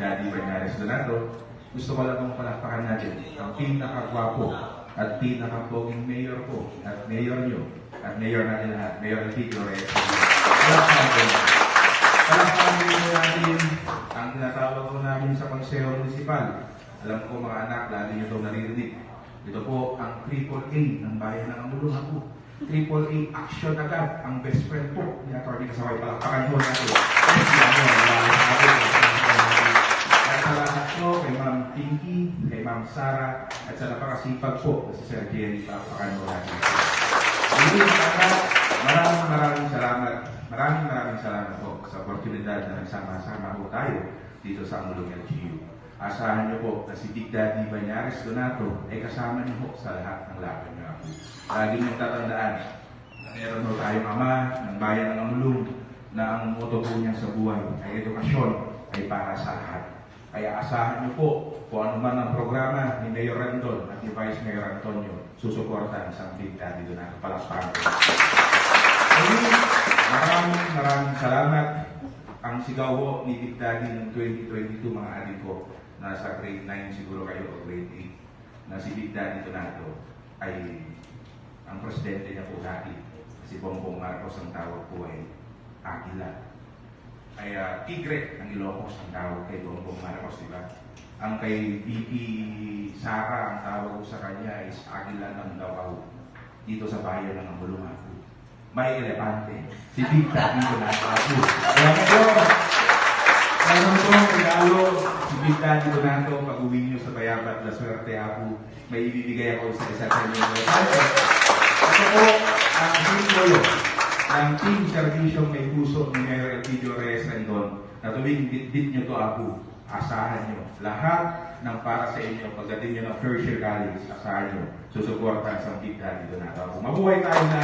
Daddy Bernales Donato, gusto ko lang kong palakpakan natin ang pinakagwapo at pinakapoging mayor ko at mayor nyo at mayor natin lahat, Mayor Alpidio Reyes. Palakpakan ko. Palakpakan din natin ang tinatawag ko namin sa Konseho Municipal. Alam ko mga anak, lagi nyo itong naririnig. Ito po ang Triple A ng bayan ng Amulungan po. Triple A action agad ang best friend po ni Atty. Kasaway. Palakpakan po natin. Ma'am Sara, at sa napakasipag po na si Sir Jerry, palakpakan po natin. Muli, maraming maraming salamat. Maraming maraming salamat po sa oportunidad na nagsama-sama po tayo dito sa Amulong LGU. Asahan niyo po na si Big Daddy Banyares Donato ay kasama niyo po sa lahat ng laban niyo ako. Lagi niyong tatandaan na meron po tayong ama ng bayan ng Amulong na ang moto po niya sa buhay ay edukasyon ay para sa lahat. Kaya asahan niyo po kung ano man ang programa ni Mayor Randon at ni Vice Mayor Antonio, susuportahan sa Big Daddy Donato. Palakpakan po. Muli, maraming maraming salamat. Ang sigaw ho ni Big Daddy ng 2022 mga adik ko, nasa grade 9 siguro kayo o grade 8, na si Big Daddy Donato ay ang presidente niya po dati. Si Bongbong Marcos ang tawag po ay Agila. Ay ah, Tigre ang Ilocos ang tawag kay Bongbong Marcos, di ba? Ang kay VP Sara ang tawag ko sa kanya is Agila ng Davao dito sa bayan ng Ambulungan may elepante. Si Big Daddy ko na ako. Kaya ngayon, meron po ang regalo si Big Daddy Donato pag uwi niyo sa Bayabat La Suerte ako. May ibibigay ako sa isa sa inyo. Ito po ang simbolo ng team servisyong may puso ni Mayor Elpidio Reyes Rendon na tuwing bit-bit niyo to ako, asahan niyo. Lahat ng para sa inyo, pagdating niyo ng first year college, asahan niyo, susuportahan sa Big Daddy Donato. Mabuhay tayo na